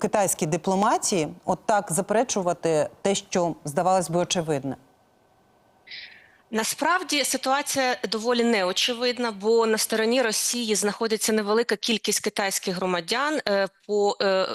китайській дипломатії от так заперечувати те, що здавалось би очевидне? Насправді ситуація доволі неочевидна, бо на стороні Росії знаходиться невелика кількість китайських громадян. Е, По е, е,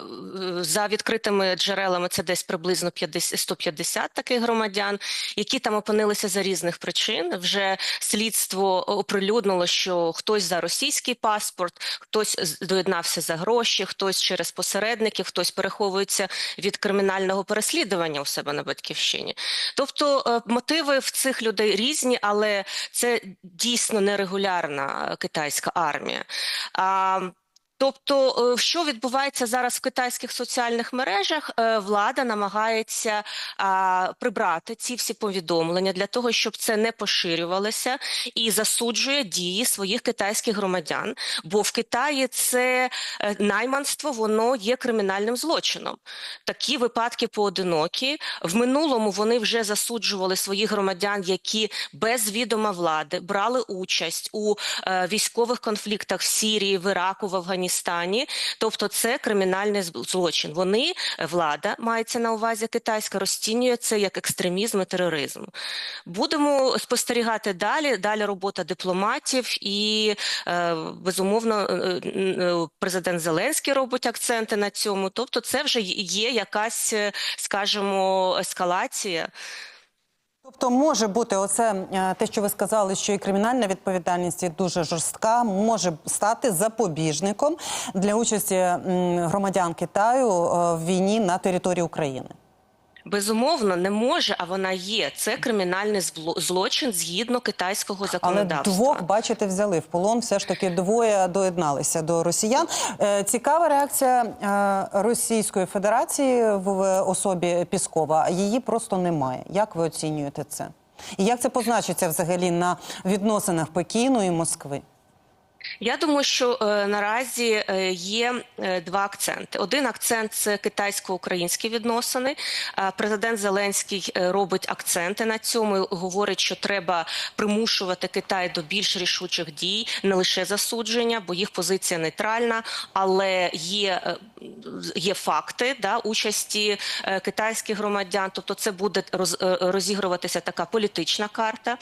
за відкритими джерелами це десь приблизно 50, 150 таких громадян, які там опинилися за різних причин. Вже слідство оприлюднило, що хтось за російський паспорт, хтось доєднався за гроші, хтось через посередників, хтось переховується від кримінального переслідування у себе на батьківщині. Тобто мотиви в цих людей різні, але це дійсно нерегулярна китайська армія. А, Тобто, е, що відбувається зараз в китайських соціальних мережах? Е, Влада намагається прибрати ці всі повідомлення для того, щоб це не поширювалося, і засуджує дії своїх китайських громадян. Бо в Китаї це е, найманство, воно є кримінальним злочином. Такі випадки поодинокі. В минулому вони вже засуджували своїх громадян, які без відома влади брали участь у військових конфліктах в Сірії, в Іраку, в Афганістані. Тобто, це кримінальний злочин. Вони е, влада мається на увазі китайська, розцінює це як екстремізм і тероризм. Будемо спостерігати далі. Далі робота дипломатів і е, безумовно е, президент Зеленський робить акценти на цьому. Тобто, це вже є якась, скажімо, ескалація. Тобто може бути оце е, те, що ви сказали, що і кримінальна відповідальність і дуже жорстка, може стати запобіжником для участі громадян Китаю е, в війні на території України. Безумовно, не може, а вона є. Це кримінальний злочин згідно китайського Але законодавства. двох, бачите, взяли в полон. Все ж таки двоє доєдналися до росіян. Е, Цікава реакція е, Російської Федерації в особі Піскова. Її просто немає. Як ви оцінюєте це? І як це позначиться взагалі на відносинах Пекіну і Москви? Я думаю, що е, наразі е, є е, два акценти. Один акцент це китайсько-українські відносини. Е, Президент Зеленський е, робить акценти на цьому. і Говорить, що треба примушувати Китай до більш рішучих дій, не лише засудження, бо їх позиція нейтральна, але є, е, є факти да, участі е, китайських громадян. Тобто, це буде роз, е, розігруватися така політична карта.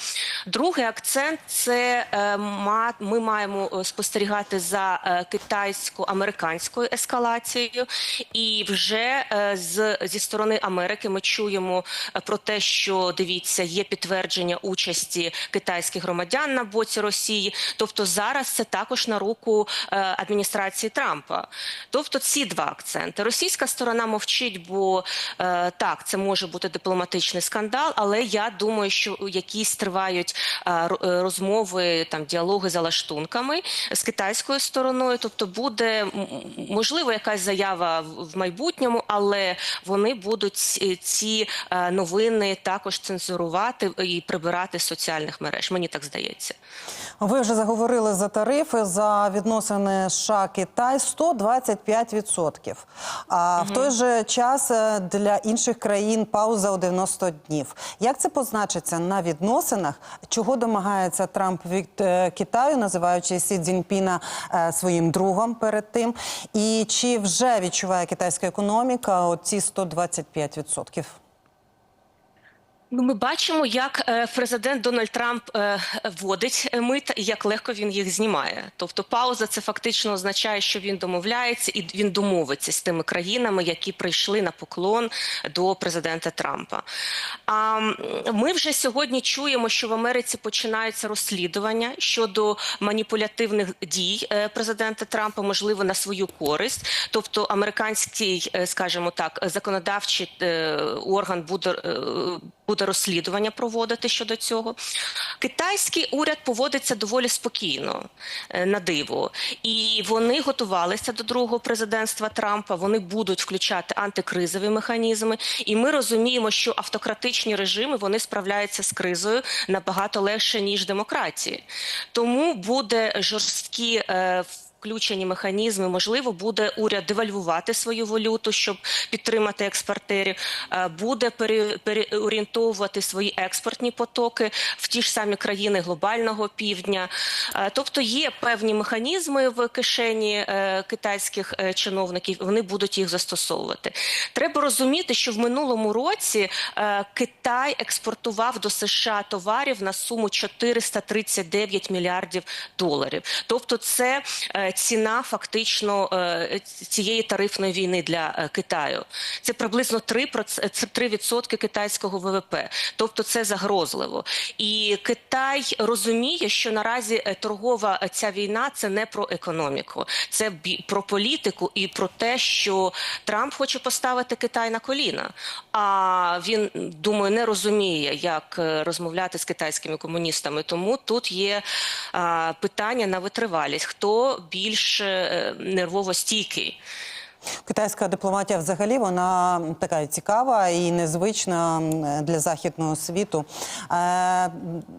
Другий акцент це е, ма- ми маємо спостерігати за е, китайсько-американською ескалацією, і вже е, з зі сторони Америки ми чуємо е, про те, що дивіться, є підтвердження участі китайських громадян на боці Росії. Тобто зараз це також на руку е, адміністрації Трампа. Тобто ці два акценти. Російська сторона мовчить, бо е, так, це може бути дипломатичний скандал, але я думаю, що якісь тривають е, ро- е, розмови, там діалоги за лаштунками з китайською стороною. Тобто буде можливо якась заява в майбутньому, але вони будуть ці- ці е, новини також цензурувати і прибирати з соціальних мереж. Мені так здається. Ви вже заговорили за тарифи за відносини США Китай 125%. А в той же час е, для інших країн пауза у 90 днів. Як це позначиться на відносинах? Чого домагається Трамп від е, Китаю, називаючи Сі Цзіньпіна е, своїм другом перед тим? І чи вже відчуває китайська економіка оці 125%? Ну, ми бачимо, як е, президент Дональд Трамп е, вводить е, мит і як легко він їх знімає. Тобто, пауза це фактично означає, що він домовляється і він домовиться з тими країнами, які прийшли на поклон до президента Трампа. А ми вже сьогодні чуємо, що в Америці починаються розслідування щодо маніпулятивних дій президента Трампа, можливо, на свою користь. Тобто, американський, скажімо так, законодавчий орган буде. Е, Буде розслідування проводити щодо цього. Китайський уряд поводиться доволі спокійно е, на диво, і вони готувалися до другого президентства Трампа. Вони будуть включати антикризові механізми, і ми розуміємо, що автократичні режими вони справляються з кризою набагато легше ніж демократії. Тому буде жорсткі. Включені механізми. Можливо, буде уряд девальвувати свою валюту, щоб підтримати експортерів, е, буде переорієнтовувати свої експортні потоки в ті ж самі країни глобального півдня. Е, Тобто є певні механізми в кишені е, китайських чиновників. Вони будуть їх застосовувати. Треба розуміти, що в минулому році Китай експортував до США товарів на суму 439 мільярдів доларів. Тобто, це ціна фактично е, цієї тарифної війни для е, Китаю. Це приблизно 3%, це 3% китайського ВВП. Тобто, це загрозливо. І Китай розуміє, що наразі е, торгова ця війна це не про економіку, це про політику і про те, що Трамп хоче поставити Китай на коліна. А він думаю, не розуміє, як розмовляти з китайськими комуністами. Тому тут є питання на витривалість: хто більш е, нервово стійкий. Китайська дипломатія взагалі вона така цікава і незвична для західного світу. Е,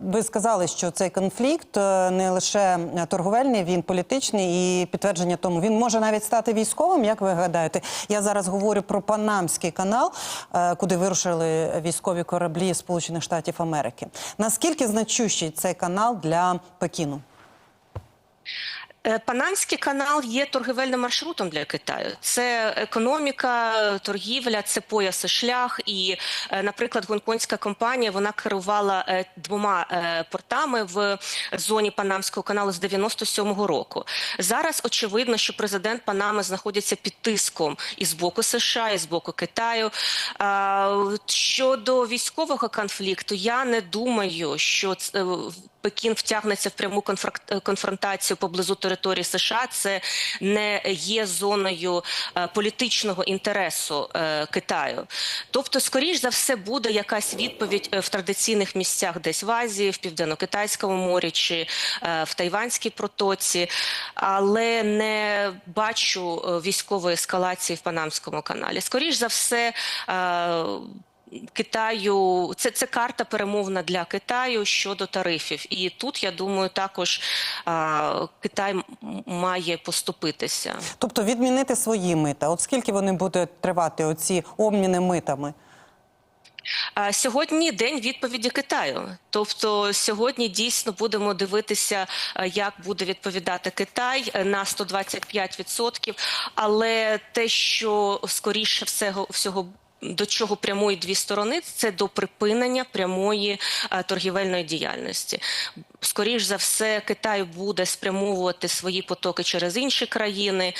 Ви сказали, що цей конфлікт е, не лише торговельний, він політичний і підтвердження тому він може навіть стати військовим. Як ви гадаєте? Я зараз говорю про Панамський канал, куди вирушили військові кораблі Сполучених Штатів Америки. Наскільки значущий цей канал для Пекіну? Е, Панамський канал є торгівельним маршрутом для Китаю. Це економіка, торгівля, це пояс і шлях. І, е, наприклад, гонконгська компанія вона керувала е, двома портами в зоні Панамського каналу з 97-го року. Зараз очевидно, що президент Панами знаходиться під тиском і з боку США, і з боку Китаю. Щодо військового конфлікту, я не думаю, що Пекін втягнеться в пряму конфракт- конфронтацію поблизу території США. Це не є зоною е, політичного інтересу е, Китаю. Тобто, скоріш за все, буде якась відповідь е, в традиційних місцях, десь в Азії, в південно-китайському морі чи е, в Тайванській протоці, але не бачу е, військової ескалації в Панамському каналі. Скоріш за все. Китаю це, це карта перемовна для Китаю щодо тарифів, і тут я думаю, також а, Китай має поступитися. Тобто відмінити свої мита. От скільки вони будуть тривати, оці обміни митами? Сьогодні день відповіді Китаю. Тобто сьогодні дійсно будемо дивитися, як буде відповідати Китай е, на 125%. Але те, що скоріше всього всього. До чого прямують дві сторони, це до припинення прямої е, торгівельної діяльності. Скоріш за все, Китай буде спрямовувати свої потоки через інші країни,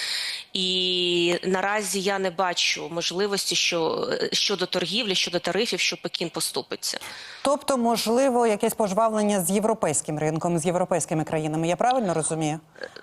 і наразі я не бачу можливості, що е, щодо торгівлі, щодо тарифів, що Пекін поступиться. Тобто, можливо, якесь пожвавлення з європейським ринком, з європейськими країнами. Я правильно розумію?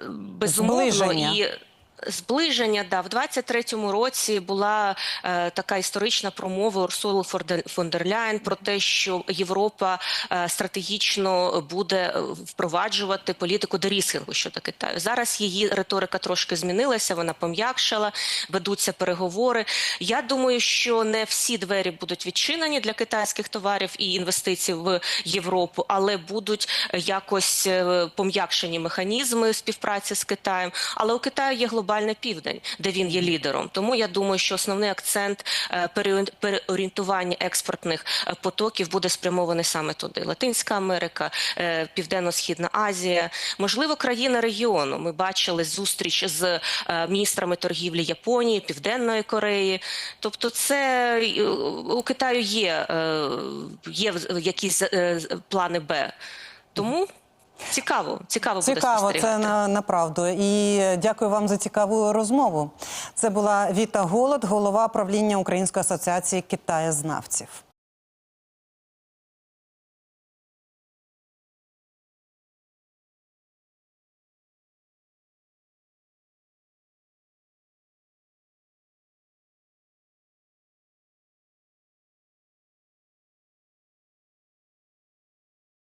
безумовно Зближення. і. Зближення, да, в 23-му році була е, така історична промова Урсули фон дер Ляєн про те, що Європа е, стратегічно буде е, впроваджувати політику деріскінгу щодо Китаю. Зараз її риторика трошки змінилася, вона пом'якшала, ведуться переговори. Я думаю, що не всі двері будуть відчинені для китайських товарів і інвестицій в Європу, але будуть е, якось е, пом'якшені механізми співпраці з Китаєм. Але у Китаю є глобальний південь, де він є лідером. Тому я думаю, що основний акцент е, переорі- переорієнтування експортних е, потоків буде спрямований саме туди: Латинська Америка, е, Південно-Східна Азія, можливо, країни регіону. Ми бачили зустріч з міністрами торгівлі Японії, Південної Кореї. Тобто, це у Китаю є, є якісь плани Б. Тому цікаво, цікаво, буде Цікаво, це спостерігати. на, правду. І дякую вам за цікаву розмову. Це була Віта Голод, голова правління Української асоціації китаєзнавців.